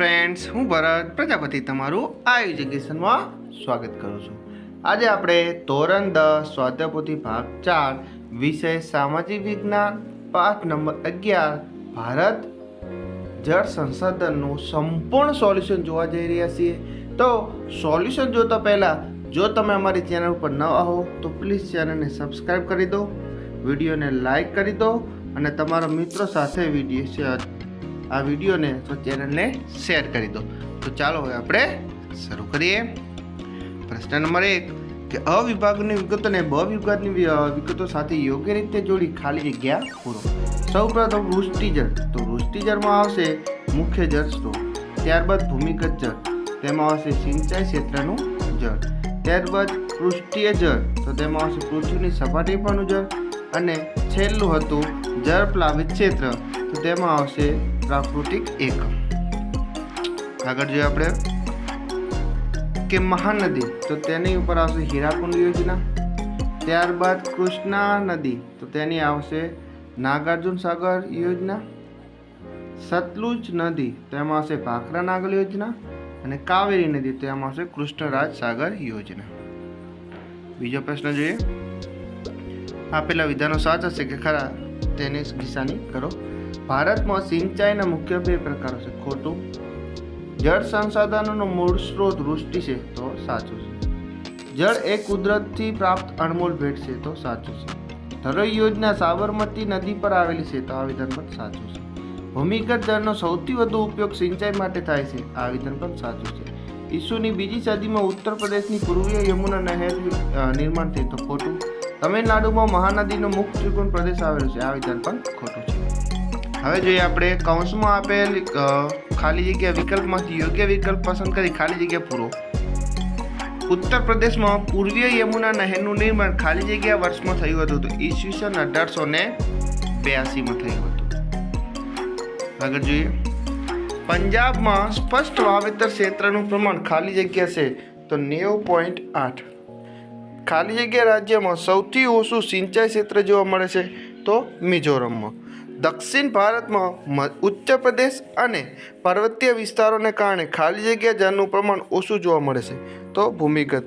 Friends હું ભરત, પ્રજાપતિ તમારું આ એજ્યુકેશનમાં સ્વાગત કરું છું. આજે આપણે ધોરણ દસ સ્વાધ્યાયપોથી ભાગ ચાર, વિષય સામાજિક વિજ્ઞાન, પાઠ નંબર અગિયાર, ભારત જળ સંસાધનનું સંપૂર્ણ સોલ્યુશન જોવા જઈ રહ્યા છીએ. તો સોલ્યુશન જોતા પહેલાં, જો તમે અમારી ચેનલ ઉપર ન આવો, તો પ્લીઝ ચેનલને સબસ્ક્રાઈબ કરી દો વિડીયોને લાઈક કરી દો, અને તમારા મિત્રો સાથે વીડિયો શેર આ વિડીયોને તો ચેનલને શેર કરી દો. તો ચાલો હવે આપણે શરૂ કરીએ. પ્રશ્ન નંબર એક, કે અ વિભાગની વિગતોને બ વિભાગની વિગતો સાથે યોગ્ય રીતે જોડી ખાલી જગ્યા પૂરો સૌપ્રથમ વૃષ્ટિજળ તો વૃષ્ટિજળમાં આવશે મુખ્ય જળ સ્ત્રોત. ત્યારબાદ ભૂમિગત જળ. તેમાં આવશે સિંચાઈ ક્ષેત્રનું જળ. ત્યારબાદ પૃષ્ઠીય જળ. તો તેમાં આવશે પૃથ્વીની સપાટી પરનું જળ. અને છેલ્લું હતું જળ પ્લાવિત ક્ષેત્ર. તો તેમાં આવશે પ્રાકૃતિક એકમ. આગળ જોઈએ આપણે કે મહાનદી, તો તેની ઉપર આવશે હીરાકુંડ યોજના. ત્યારબાદ કૃષ્ણા નદી તો તેની આવશે નાગાર્જુન સાગર યોજના. સતલુજ નદી તેમાં આવશે ભાખરા નાગર યોજના. અને કાવેરી નદી તેમાં આવશે કૃષ્ણરાજ સાગર યોજના. બીજો પ્રશ્ન જોઈએ. આપેલા વિધાનો સાચા છે કે ખરા, તેની દિશાની કરો. ભારતમાં સિંચાઈના મુખ્ય બે પ્રકારો છે, ખોટું. જળ સંસાધનોનો મૂળ સ્ત્રોત વૃષ્ટિ છે, તો સાચું છે. જળ એ કુદરતથી પ્રાપ્ત અણમોલ ભેટ છે, તો સાચું છે. ધરોઈ યોજના સાબરમતી નદી પર આવેલી છે, તો આ વિધાન પણ સાચું છે. ભૂમિગત જળનો સૌથી વધુ ઉપયોગ સિંચાઈ માટે થાય છે આ વિધાન પણ સાચું છે. ઈસુની બીજી સદીમાં ઉત્તર પ્રદેશની પૂર્વીય યમુના નહેર નિર્માણ થઈ, તો ખોટું. તમિલનાડુમાં મહાનદીનો મુખ્ય ત્રિકોણ પ્રદેશ આવેલો છે આ વિધાન પણ ખોટું છે. હવે જોઈએ આપણે કૌંસમાં આપેલ ખાલી જગ્યા વિકલ્પમાંથી યોગ્ય વિકલ્પ પસંદ કરી ખાલી જગ્યા પૂરો. ઉત્તર પ્રદેશમાં પૂર્વીય યમુના નહેરનું નિર્માણ ખાલી જગ્યા વર્ષમાં થયું હતું તો ઈસવીસન અઢારસો ને બ્યાસીમાં થયું હતું. આગળ જોઈએ. પંજાબમાં સ્પષ્ટ વાવેતર ક્ષેત્રનું પ્રમાણ ખાલી જગ્યા છે તો નેવું પોઈન્ટ આઠ. ખાલી જગ્યા રાજ્યમાં સૌથી ઓછું સિંચાઈ ક્ષેત્ર જોવા મળે છે તો મિઝોરમમાં. દક્ષિણ ભારતમાં ઉત્તર પ્રદેશ અને પર્વતીય વિસ્તારોને કારણે ખાલી જગ્યા જળનું પ્રમાણ ઓછું જોવા મળે છે. તો ભૂમિગત.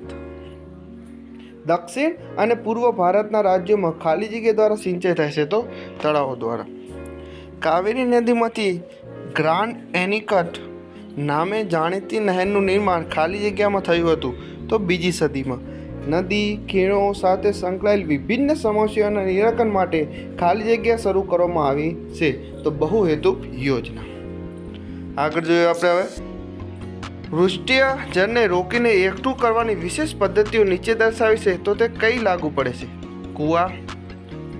દક્ષિણ અને પૂર્વ ભારતના રાજ્યોમાં ખાલી જગ્યા દ્વારા સિંચાઈ થાય છે તો તળાવો દ્વારા. કાવેરી નદીમાંથી ગ્રાન્ડ એનિકટ નામે જાણીતી નહેરનું નિર્માણ ખાલી જગ્યામાં થયું હતું. તો બીજી સદીમાં નદી ખીણો સાથે સંકળાયેલ વિભિન્ન સમસ્યાઓના નિરાકરણ માટે ખાલી જગ્યા શરૂ કરવામાં આવી છે. તો બહુહેતુક યોજના. આગળ જોઈએ આપણે હવે. વૃષ્ટિય જળને રોકીને એકઠું કરવાની વિશેષ પદ્ધતિઓ નીચે દર્શાવી છે, તો તે કઈ લાગુ પડે છે? કૂવા,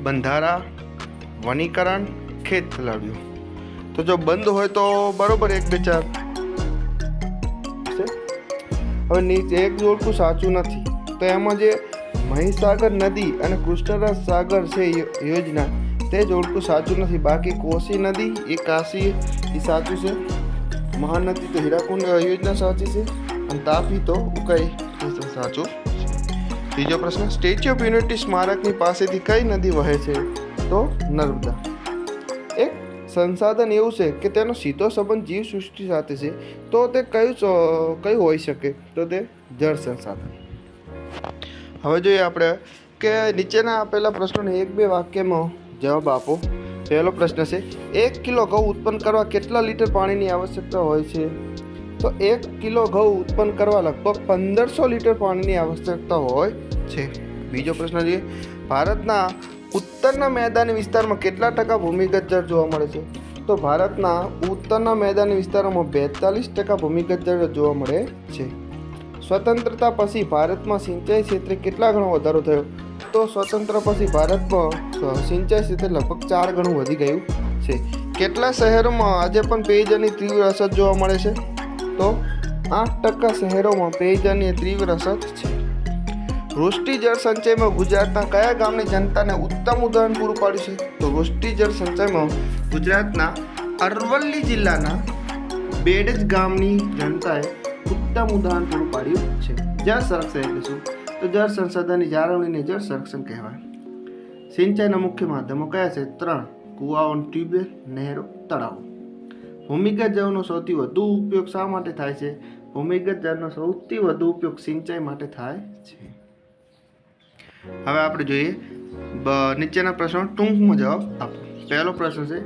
બંધારા, વનીકરણ, ખેત તલાવડીઓ તો જો બંધ હોય તો બરોબર એક બે ચાર. હવે નીચે એક જોડકું સાચું નથી. એમાં જે મહીસાગર નદી અને કૃષ્ણરાજ સાગર છે યોજના, તે જોડકું સાચું નથી. બાકી કોશી નદી, એ કાશી, એ સાચું છે. મહાનદી તો હીરાકુંડ યોજના સાચી છે અને તાપી તો ઉકાઈ સાચું ત્રીજો પ્રશ્ન, સ્ટેચ્યુ ઓફ યુનિટી સ્મારકની પાસેથી કઈ નદી વહે છે? તો નર્મદા. એક સંસાધન એવું છે કે તેનો સીધો સંબંધ જીવ સૃષ્ટિ સાથે છે. તો તે કયું કયું હોઈ શકે? તો તે જળ સંસાધન. હવે જોઈએ આપણે કે નીચેના આપેલા પ્રશ્નોને એક બે વાક્યમાં જવાબ આપો. પહેલો પ્રશ્ન છે, એક કિલો ઘઉં ઉત્પન્ન કરવા કેટલા લીટર પાણીની આવશ્યકતા હોય છે? તો એક કિલો ઘઉં ઉત્પન્ન કરવા લગભગ પંદરસો લીટર પાણીની આવશ્યકતા હોય છે. બીજો પ્રશ્ન જોઈએ ભારતના ઉત્તરના મેદાની વિસ્તારમાં કેટલા ટકા ભૂમિગત જળ જોવા મળે છે? તો ભારતના ઉત્તરના મેદાની વિસ્તારોમાં બેતાલીસ ટકા ભૂમિગત જળ જોવા મળે છે. સ્વતંત્રતા પછી ભારતમાં સિંચાઈ ક્ષેત્રે કેટલા ગણો વધારો થયો? તો સ્વતંત્ર પછી ભારતમાં સિંચાઈ ક્ષેત્રે લગભગ ચાર ગણું વધી ગયું છે. કેટલા શહેરોમાં આજે પણ પેયજળની તીવ્ર અસર જોવા મળે છે? તો આઠ ટકા શહેરોમાં પેયજળની તીવ્ર અસર છે. વૃષ્ટિ જળ સંચયમાં ગુજરાતના કયા ગામની જનતાને ઉત્તમ ઉદાહરણ પૂરું પાડ્યું છે? તો વૃષ્ટિ જળ સંચયમાં ગુજરાતના અરવલ્લી જિલ્લાના બેડજ ગામની જનતાએ ઉત્તમ ઉદાહરણ પૂરું પાડ્યું છે. જળ સંરક્ષણ એટલે શું? તો જળ સંસાધનની જાળવણીને જળ સંરક્ષણ કહેવાય. સિંચાઈના મુખ્ય માધ્યમો કયા છે? ત્રણ. કુવાઓ ટ્યુબવેલ નહેરો, તળાવો. ભૂમિગત જળનો સૌથી વધુ ઉપયોગ શા માટે થાય છે? ભૂમિગત જળનો સૌથી વધુ ઉપયોગ સિંચાઈ માટે થાય છે. હવે આપણે જોઈએ નીચેના પ્રશ્નો ટૂંકમાં જવાબ આપો. પહેલો પ્રશ્ન છે,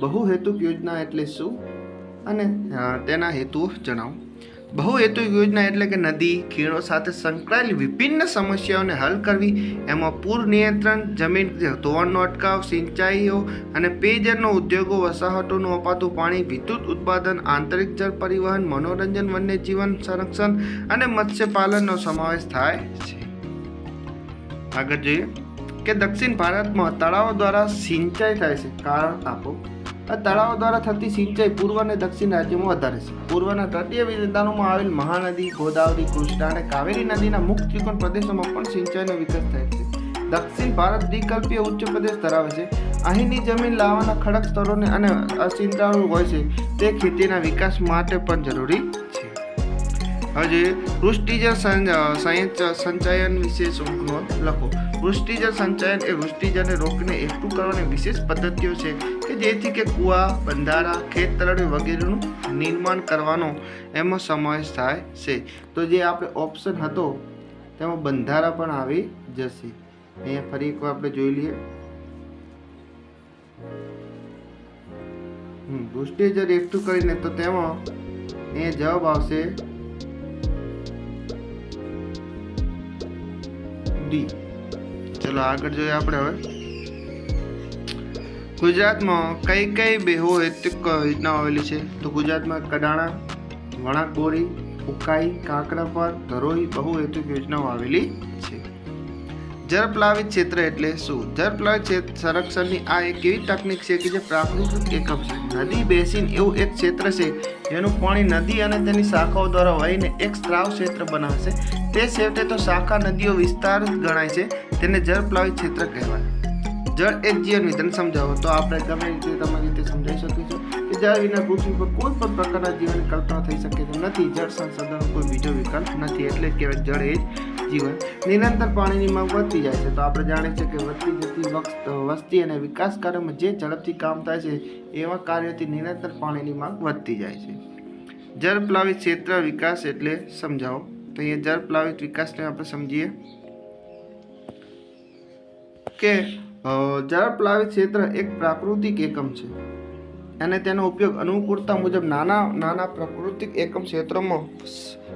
બહુહેતુક યોજના એટલે શું? અને તેના હેતુઓ જણાવો. બહુહેતુક યોજના એટલે કે નદી ખીણો સાથે સંકળાયેલી વિભિન્ન સમસ્યાઓને હલ કરવી. એમાં પૂર નિયંત્રણ, જમીન ધોવાણનો અટકાવ, સિંચાઈઓ અને પેયજળનો ઉદ્યોગો, વસાહતોનું અપાતું પાણી, વિદ્યુત ઉત્પાદન, આંતરિક જળ પરિવહન, મનોરંજન વન્યજીવન સંરક્ષણ અને મત્સ્યપાલનનો સમાવેશ થાય છે. આગળ જોઈએ કે દક્ષિણ ભારતમાં તળાવો દ્વારા સિંચાઈ થાય છે. કારણ આપો. આ તળાવો દ્વારા થતી સિંચાઈ પૂર્વ અને દક્ષિણ રાજ્યોમાં વધારે છે. પૂર્વના તટીય વિસ્તારોમાં આવેલ મહાનદી, ગોદાવરી, કૃષ્ણા અને કાવેરી નદીના મુખ્ય ત્રિકોણ પ્રદેશોમાં પણ સિંચાઈનો વિકાસ થાય છે. દક્ષિણ ભારત દ્વિકલ્પીય ઉચ્ચ પ્રદેશ ધરાવે છે. અહીંની જમીન લાવવાના ખડક સ્તરોને અને અસિંચાળુ હોય છે. તે ખેતીના વિકાસ માટે પણ જરૂરી સં- સંચ- સંચયન વિશે લખો. વૃષ્ટિજળ સંચયન એ વૃષ્ટિજળને રોકને એકઠું કરવાની વિશેષ પદ્ધતિઓ છે કે જેથી કે કૂવા બંધારા ખેત તળાવ વગેરેનું નિર્માણ કરવાનો એમાં સમાવેશ થાય છે. તો જે આપણે ઓપ્શન હતો તેમાં બંધારા પણ આવી જશે. અહીંયા ફરી એકવાર આપણે જોઈ લઈએ. હમ, વૃષ્ટિજળ એકઠું કરીને તો તેમાં અહીંયા જવાબ આવશે ડી ચલો આગળ જોઈએ આપણે હવે. ગુજરાતમાં કઈ કઈ બેહો હેતુક યોજનાઓ આવેલી છે? તો ગુજરાતમાં કડાણા વણાકોરી ઉકાઈ કાંકરાપર ધરોઈ બહુ હેતુક યોજનાઓ આવેલી છે. જળપ્લાવિત ક્ષેત્ર એટલે શું? જળપ્લાવિત સંરક્ષણની આ એક એવી તકનીક છે કે જે પ્રાકૃતિક એકમ છે. નદી બેસીન એવું એક ક્ષેત્ર છે જેનું પાણી નદી અને તેની શાખાઓ દ્વારા વહીને એક સ્ત્રાવ ક્ષેત્ર બનાવે છે તે છેવટે તો શાખા નદીઓ વિસ્તાર ગણાય છે. તેને જળપ્લાવિત ક્ષેત્ર કહેવાય. જળ એ જીવન વિધાન સમજાવો. તો આપણે ગમે રીતે તમારી રીતે સમજાવી શકીશું જળ વિના પૃથ્વી પર કોઈ પણ પ્રકારના જીવન કલ્પના થઈ શકે તેમ નથી. જળ સંસાધનનો કોઈ બીજો વિકલ્પ નથી. એટલે કહેવાય જળ એ જ જીવન. નિરંતર પાણીની માંગ વધતી જાય છે. તો આપણે જાણીએ છીએ કે વધતી જતી વખત, વસ્તી અને વિકાસ કાર્યોમાં જે ઝડપથી કામ થાય છે, એવા કાર્યોથી નિરંતર પાણીની માંગ વધતી જાય છે. જળપ્લાવિત ક્ષેત્ર વિકાસ એટલે સમજાવો. તો અહીંયા જળપ્લાવિત વિકાસને આપણે સમજીએ કે જળ જળપ્લાવિત ક્ષેત્ર એક પ્રાકૃતિક એકમ છે. અને તેનો ઉપયોગ અનુકૂળતા મુજબ નાના નાના પ્રાકૃતિક એકમ ક્ષેત્રોમાં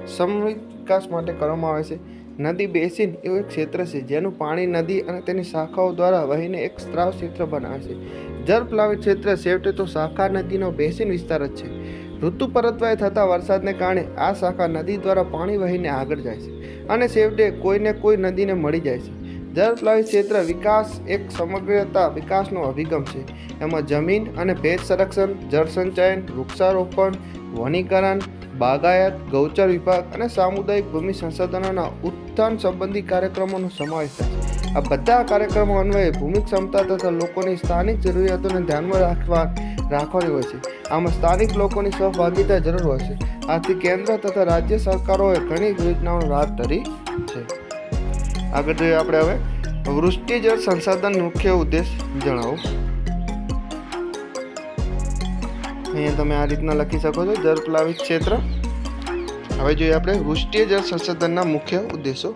સમૃદ્ધ વિકાસ માટે કરવામાં આવે છે. નદી બેસીન એવું એક ક્ષેત્ર છે, જેનું પાણી નદી અને તેની શાખાઓ દ્વારા વહીને એક સ્ત્રાવ ક્ષેત્ર બનાવે છે. જળપ્લાવિત ક્ષેત્ર છેવટે તો શાખા નદીનો બેસીન વિસ્તાર જ છે. ઋતુ પરતવાય થતા વરસાદને કારણે આ શાખા નદી દ્વારા પાણી વહીને આગળ જાય છે અને છેવટે કોઈને કોઈ નદીને મળી જાય છે. જળપ્લાવિત ક્ષેત્ર વિકાસ એક સમગ્રતા વિકાસનો અભિગમ છે. એમાં જમીન અને ભેજ સંરક્ષણ, જળ સંચયન, વૃક્ષારોપણ, વનીકરણ, બાગાયત, ગૌચર વિભાગ અને સામુદાયિક ભૂમિ સંસાધનોના ઉત્થાન સંબંધી કાર્યક્રમોનો સમાવેશ થાય છે. આ બધા કાર્યક્રમો અન્વયે ભૂમિ ક્ષમતા તથા લોકોની સ્થાનિક જરૂરિયાતોને ધ્યાનમાં રાખવા રાખવાની હોય છે. આમાં સ્થાનિક લોકોની સહભાગીતા જરૂર હોય છે. આથી કેન્દ્ર તથા રાજ્ય સરકારોએ ઘણી યોજનાઓનો લાભ ધરી છે. આગળ જોઈએ આપણે હવે. વૃષ્ટિજળ સંસાધન મુખ્ય ઉદ્દેશ જણાવો. અહીંયા તમે આ રીતના લખી શકો છો જળપ્લાવિત ક્ષેત્ર. હવે જોઈએ આપણે વૃષ્ટિય જળ સંસાધનના મુખ્ય ઉદ્દેશો.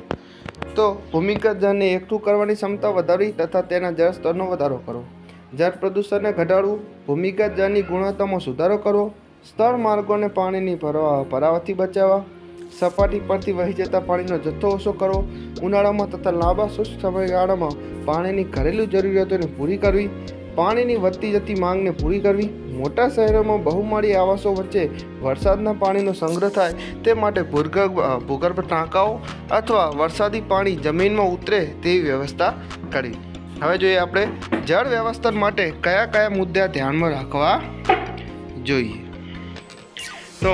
તો ભૂમિગત જળને એકઠું કરવાની ક્ષમતા વધારવી તથા તેના જળ સ્તરનો વધારો કરવો. જળ પ્રદૂષણને ઘટાડવું, ભૂમિગત જળની ગુણવત્તામાં સુધારો કરવો સ્થળ માર્ગોને પાણીની ભરવા, ભરાવાથી બચાવવા સપાટી પરથી વહી જતા પાણીનો જથ્થો ઓછો કરવો ઉનાળામાં તથા લાંબા શુષ્ક સમયગાળામાં પાણીની ઘરેલું જરૂરિયાતોને પૂરી કરવી, પાણીની વધતી જતી માંગને પૂરી કરવી. મોટા શહેરોમાં બહુમાળી આવાસો વચ્ચે વરસાદના પાણીનો સંગ્રહ થાય તે માટે ભૂગર્ભ ભૂગર્ભ ટાંકાઓ અથવા વરસાદી પાણી જમીનમાં ઉતરે તેવી વ્યવસ્થા કરી. હવે જોઈએ આપણે જળ વ્યવસ્થા માટે કયા કયા મુદ્દા ધ્યાનમાં રાખવા જોઈએ. તો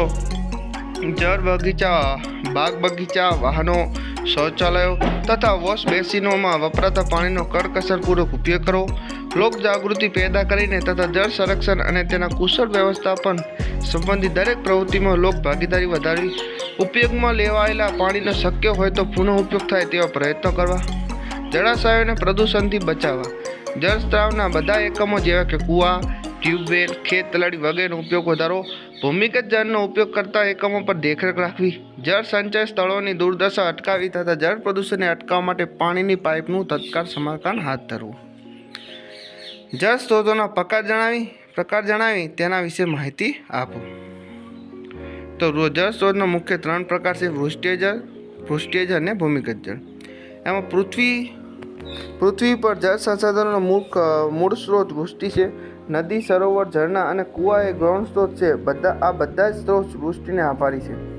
જળ બગીચા, બાગ બગીચા, વાહનો, શૌચાલયો તથા વોશ બેસિનોમાં વપરાતા પાણીનો કરકસરપૂર્વક ઉપયોગ કરો. લોક જાગૃતિ પેદા કરીને તથા જળ સંરક્ષણ અને તેના કુશળ વ્યવસ્થાપન સંબંધિત દરેક પ્રવૃત્તિમાં લોક ભાગીદારી વધારવી. ઉપયોગમાં લેવાયેલા પાણીનો શક્ય હોય તો પુનઃ ઉપયોગ થાય તેવા પ્રયત્નો કરવા. જળાશયોને પ્રદૂષણથી બચાવવા. જળ સ્ત્રાવના બધા એકમો જેવા કે કૂવા ટ્યુબવેલ, ખેત તલાડી વગેરેનો ઉપયોગ વધારો. ભૂમિગત જળનો ઉપયોગ કરતા એકમો પર દેખરેખ રાખવી. જળ સંચય સ્થળોની દુર્દશા અટકાવી તથા જળ પ્રદૂષણને અટકાવવા માટે પાણીની પાઇપનું તત્કાળ સમારકામ હાથ ધરવું. જળ સ્ત્રોતોના પ્રકાર જણાવી પ્રકાર જણાવી, તેના વિશે માહિતી આપો. તો જળ સ્ત્રોતનો મુખ્ય ત્રણ પ્રકાર છે વૃષ્ટિય જળ જળ અને ભૂમિગત જળ. એમાં પૃથ્વી પૃથ્વી પર જળ સંસાધનોનો મુખ મૂળ સ્ત્રોત વૃષ્ટિ છે. નદી, સરોવર, ઝરણા અને કુવા એ ગૌણ સ્ત્રોત છે. બધા, આ બધા જ સ્ત્રોત વૃષ્ટિને આભારી છે.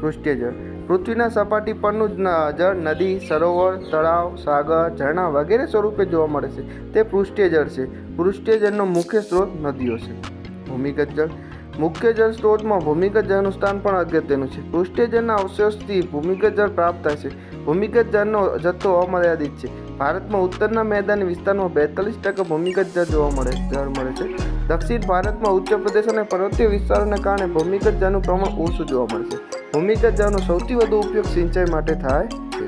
પૃષ્ઠીય જળ. પૃથ્વીના સપાટી પરનું જળ નદી, સરોવર, તળાવ, સાગર, ઝરણા વગેરે સ્વરૂપે જોવા મળે છે. તે પૃષ્ઠીય જળ છે. પૃષ્ઠીય જળનો મુખ્ય સ્ત્રોત નદીઓ છે. ભૂમિગત જળ. મુખ્ય જળ સ્ત્રોતમાં ભૂમિગત જળનું સ્થાન પણ અગત્યનું છે. પૃષ્ઠીય જળના અવશેષથી ભૂમિગત જળ પ્રાપ્ત થાય છે. ભૂમિગત જળનો જથ્થો અમર્યાદિત છે. ભારતમાં ઉત્તરના મેદાની વિસ્તારમાં બેતાલીસ ટકા ભૂમિગત જળ જોવા મળે, જળ મળે છે. દક્ષિણ ભારતમાં ઉચ્ચ પ્રદેશ અને પર્વતીય વિસ્તારોને કારણે ભૂમિગત જળનું પ્રમાણ ઓછું જોવા મળે છે. ભૂમિગત જળનો સૌથી વધુ ઉપયોગ સિંચાઈ માટે થાય છે.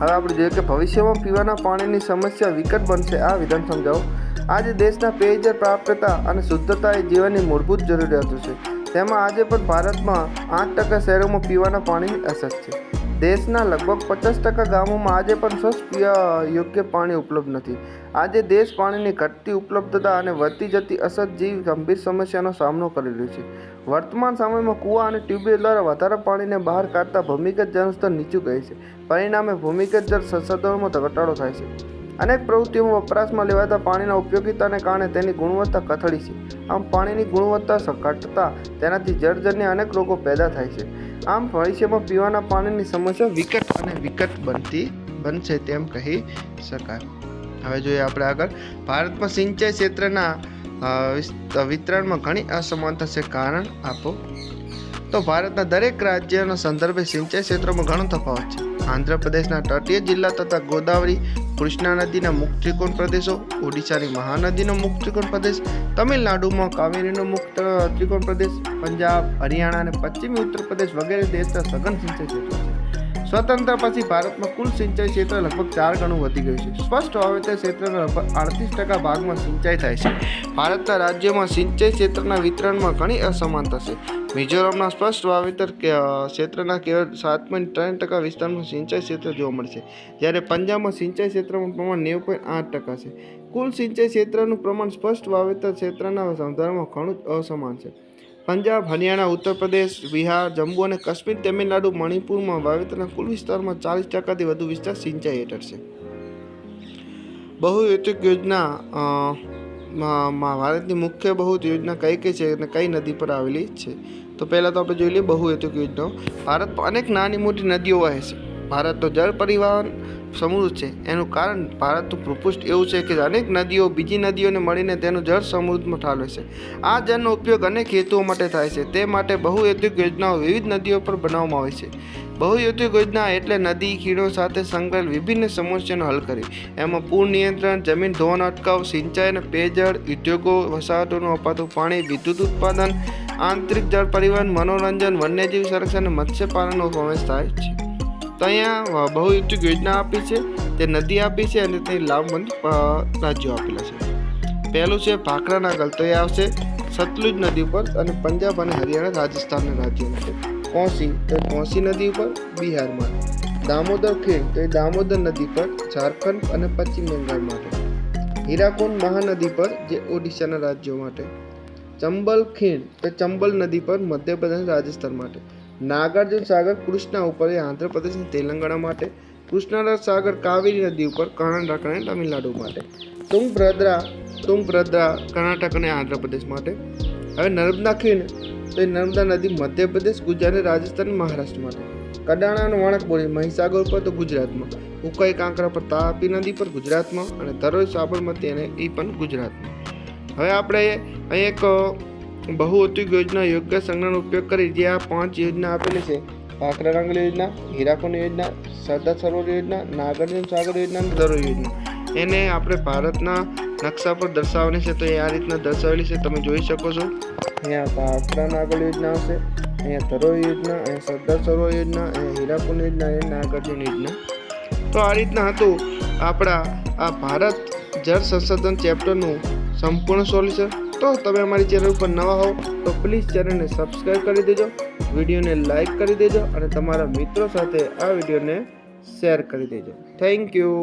હવે આપણે જોઈએ કે ભવિષ્યમાં પીવાના પાણીની સમસ્યા વિકટ બનશે. આ વિધાન સમજાવો. આજે દેશના પેયજળ પ્રાપ્યતા અને શુદ્ધતા એ જીવનની મૂળભૂત જરૂરિયાતો છે. તેમાં આજે પણ ભારતમાં આઠ ટકા શહેરોમાં પીવાના પાણીની અછત છે. દેશના લગભગ પચાસ ટકા ગામોમાં આજે પણ સ્વચ્છ પીવા યોગ્ય પાણી ઉપલબ્ધ નથી. આજે દેશ પાણીની ઘટતી ઉપલબ્ધતા અને વધતી જતી અછત જેવી ગંભીર સમસ્યાનો સામનો કરી રહ્યું છે. વર્તમાન સમયમાં કૂવા અને ટ્યુબવેલ દ્વારા વધારે પાણીને બહાર કાઢતા ભૂમિગત જળસ્તર સ્તર નીચું ગયું છે. પરિણામે ભૂમિગત જળ સંસાધનોમાં ઘટાડો થાય છે. અનેક પ્રવૃત્તિઓમાં વપરાશમાં લેવાતા પાણીના ઉપયોગિતાને કારણે તેની ગુણવત્તા કથળી છે. આમ પાણીની ગુણવત્તા ઘટતા તેનાથી જળજન્ય અનેક રોગો પેદા થાય છે. આમ ભવિષ્યમાં પીવાના પાણીની સમસ્યા વિકટ અને વિકટ બનતી બનશે તેમ કહી શકાય. હવે જોઈએ આપણે આગળ. ભારતમાં સિંચાઈ ક્ષેત્રના વિતરણમાં ઘણી અસમાનતા છે. કારણ આપો. તો ભારતના દરેક રાજ્યના સંદર્ભે સિંચાઈ ક્ષેત્રોમાં ઘણો તફાવત છે. આંધ્રપ્રદેશના તટીય જિલ્લા તથા ગોદાવરી કૃષ્ણા નદીના મુખ ત્રિકોણ પ્રદેશો, ઓડિશાની મહાનદીનો મુખ ત્રિકોણ પ્રદેશ, તમિલનાડુમાં કાવેરીનો મુખ ત્રિકોણ પ્રદેશ, પંજાબ, હરિયાણા અને પશ્ચિમી ઉત્તર પ્રદેશ વગેરે દેશના સઘન સિંચાઈ ક્ષેત્રો છે. સ્વતંત્ર પછી ભારતમાં કુલ સિંચાઈ ક્ષેત્ર લગભગ ચાર ગણું વધી ગયું છે. સ્પષ્ટ વાવેતર ક્ષેત્રના લગભગ આડત્રીસ ટકા ભાગમાં સિંચાઈ થાય છે. ભારતના રાજ્યોમાં સિંચાઈ ક્ષેત્રના વિતરણમાં ઘણી અસમાનતા છે. મિઝોરમના સ્પષ્ટ વાવેતર ક્ષેત્રના કેવળ સાત પોઈન્ટ ત્રણ ટકા વિસ્તારમાં સિંચાઈ ક્ષેત્ર જોવા મળશે જ્યારે પંજાબમાં સિંચાઈ ક્ષેત્રનું પ્રમાણ નેવું પોઈન્ટ આઠ ટકા છે. કુલ સિંચાઈ ક્ષેત્રનું પ્રમાણ સ્પષ્ટ વાવેતર ક્ષેત્રના સંદર્ભમાં ઘણું જ અસમાન છે. પંજાબ, હરિયાણા, ઉત્તર પ્રદેશ, બિહાર, જમ્મુ અને કાશ્મીર, તમિલનાડુ, મણિપુરમાં વાવેતરના કુલ વિસ્તારમાં ચાલીસ ટકાથી વધુ વિસ્તાર સિંચાઈ હેઠળ છે. બહુહેતુક યોજના ભારતની મુખ્ય બહુત યોજના કઈ કઈ છે અને કઈ નદી પર આવેલી છે? તો પહેલાં તો આપણે જોઈ લઈએ બહુહેતુક યોજનાઓ. ભારતમાં અનેક નાની મોટી નદીઓ વહે છે. ભારતનો જળ પરિવહન સમૃદ્ધ છે. એનું કારણ ભારતનું ભૂપૃષ્ઠ એવું છે કે અનેક નદીઓ બીજી નદીઓને મળીને તેનું જળ સમૃદ્ધમાં ઠાલવે છે. આ જળનો ઉપયોગ અનેક હેતુઓ માટે થાય છે. તે માટે બહુહેતુક યોજનાઓ વિવિધ નદીઓ પર બનાવવામાં આવે છે. બહુહેતુક યોજના એટલે નદી, ખીણો સાથે સંકળાયેલ વિભિન્ન સમસ્યાનો હલ કરી એમાં પૂર નિયંત્રણ, જમીન ધોવાણ અટકાવ, સિંચાઈ અને પેયજળ, ઉદ્યોગો, વસાહતોનું અપાતું પાણી, વિદ્યુત ઉત્પાદન, આંતરિક જળ પરિવહન, મનોરંજન, વન્યજીવ સંરક્ષણ અને મત્સ્યપાલનનો સમાવેશ થાય છે. તો અહીંયા બહુયુદ્ધિક યોજના આપી છે. તે નદી આપી છે અને તે લાભબંધ રાજ્યો આપેલા છે. પહેલું છે ભાખરાના ગલ, તો એ આવશે સતલુજ નદી ઉપર અને પંજાબ અને હરિયાણા રાજસ્થાનના રાજ્યો માટે કોસી, તો કોસી નદી ઉપર, બિહારમાં. દામોદર ખીણ, તો એ દામોદર નદી પર, ઝારખંડ અને પશ્ચિમ બંગાળ માટે. હીરાકુંડ મહાનદી પર, જે ઓડિશાના રાજ્યો માટે. ચંબલ ખીણ, તે ચંબલ નદી પર મધ્યપ્રદેશ રાજસ્થાન માટે. નાગાર્જુન સાગર કૃષ્ણા ઉપર આંધ્રપ્રદેશ અને તેલંગાણા માટે કૃષ્ણરા સાગર કાવેરી નદી ઉપર, કર્ણાટક અને તમિલનાડુ માટે, તુંગભદ્રા તુંગભદ્રા, કર્ણાટક અને આંધ્રપ્રદેશ માટે. હવે નર્મદા ખીણ, તો એ નર્મદા નદી મધ્યપ્રદેશ, ગુજરાત રાજસ્થાન મહારાષ્ટ્ર માટે. કડાણા અને વણકબોરી મહીસાગર ઉપર, તો ગુજરાતમાં. ઉકાઈ કાંકરા પર, તાપી નદી પર, ગુજરાતમાં. અને ધરોઈ સાબરમતી અને એ પણ ગુજરાતમાં. હવે આપણે અહીં એક બહુ ઉદ્યોગ યોજના યોગ્ય સંજ્ઞાનો ઉપયોગ કરી જે આ પાંચ યોજના આપેલી છે. ભાખરા રંગલ યોજના, હીરાકોન યોજના, સરદાર સરોવર યોજના, નાગાર્જુન સાગર યોજના અને ધરોઈ યોજના. એને આપણે ભારતના નકશા પર દર્શાવવાની છે તો એ આ રીતના દર્શાવેલી છે. તમે જોઈ શકો છો. અહીંયા ભાખરા નાગલ યોજના આવશે, અહીંયા ધરોઈ યોજના, અહીંયા સરદાર સરોવર યોજના, અહીંયા હીરાકોન યોજના અને નાગાર્જુન યોજના. તો આ રીતના હતું આપણા આ ભારત જળ સંશોધન ચેપ્ટરનું સંપૂર્ણ સોલ્યુશન. દોસ્તો, તમે અમારી ચેનલ પર નવા હો તો પ્લીઝ ચેનલને સબસ્ક્રાઈબ કરી દેજો વિડીયોને લાઇક કરી દેજો અને તમારા મિત્રો સાથે આ વિડીયોને શેર કરી દેજો. Thank you